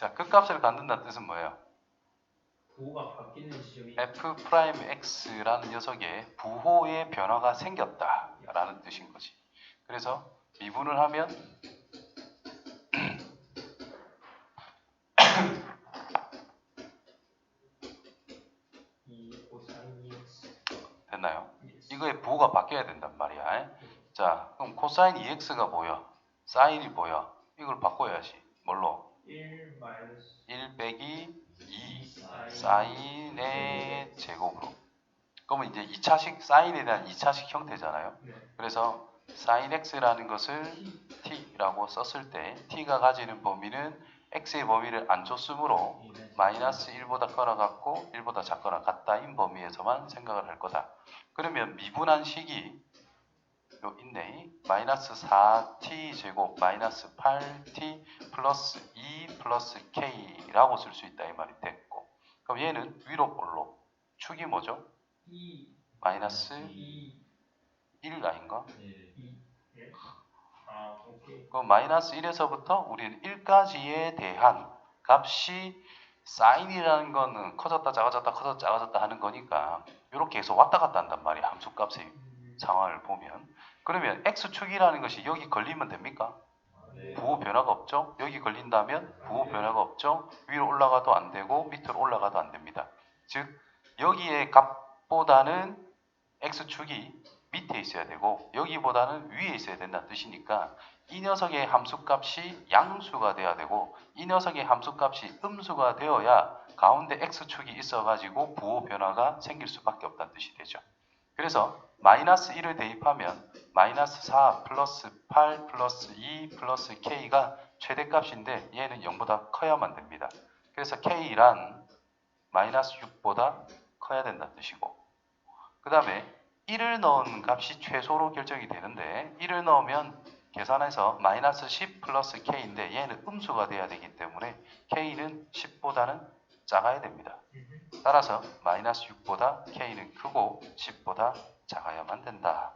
자, 끝값을 갖는다는 뜻은 뭐예요? 부호가 바뀌는 지점이 f 프라임 x라는 녀석에 부호의 변화가 생겼다라는 뜻인 거지. 그래서 미분을 하면 EX 됐나요? 이거의 부호가 바뀌어야 된단 말이야. 자, 그럼 코사인 2x가 뭐야? 사인이 뭐야? 이걸 바꿔야지. 뭘로? 1 마이너스 1 빼기 2 사인 사인의 제곱으로. 그러면 이제 2차식 사인에 대한 2차식 형태잖아요. 네. 그래서 sin x라는 것을 t라고 썼을 때 t가 가지는 범위는 x의 범위를 안 줬으므로 마이너스 1보다 커나 같고 1보다 작거나 같다인 범위에서만 생각을 할 거다. 그러면 미분한 식이 요 있네. 마이너스 4t 제곱 마이너스 8t 플러스 2 플러스 k라고 쓸 수 있다 이 말이 됐고 그럼 얘는 위로 볼로 축이 뭐죠? 2 마이너스 2 1 아닌가? 2 예? 그 마이너스 1에서부터 우리는 1까지에 대한 값이 사인이라는 거는 커졌다 작아졌다 커졌다 작아졌다 하는 거니까 이렇게 해서 왔다 갔다 한단 말이야 함수값의 음, 상황을 보면 그러면 x축이라는 것이 여기 걸리면 됩니까? 부호 변화가 없죠? 여기 걸린다면 부호 변화가 없죠? 위로 올라가도 안 되고 밑으로 올라가도 안 됩니다. 즉 여기의 값보다는 x축이 밑에 있어야 되고 여기보다는 위에 있어야 된다는 뜻이니까 이 녀석의 함수값이 양수가 돼야 되고 이 녀석의 함수값이 음수가 되어야 가운데 x축이 있어가지고 부호 변화가 생길 수밖에 없다는 뜻이 되죠. 그래서 마이너스 1을 대입하면 마이너스 4 플러스 8 플러스 2 플러스 k가 최대값인데 얘는 0보다 커야만 됩니다. 그래서 k란 마이너스 6보다 커야 된다는 뜻이고 그 다음에 1을 넣은 값이 최소로 결정이 되는데 1을 넣으면 계산해서 마이너스 10 플러스 k인데 얘는 음수가 돼야 되기 때문에 k는 10보다는 작아야 됩니다. 음, 따라서 마이너스 6보다 k는 크고 10보다 작아야만 된다.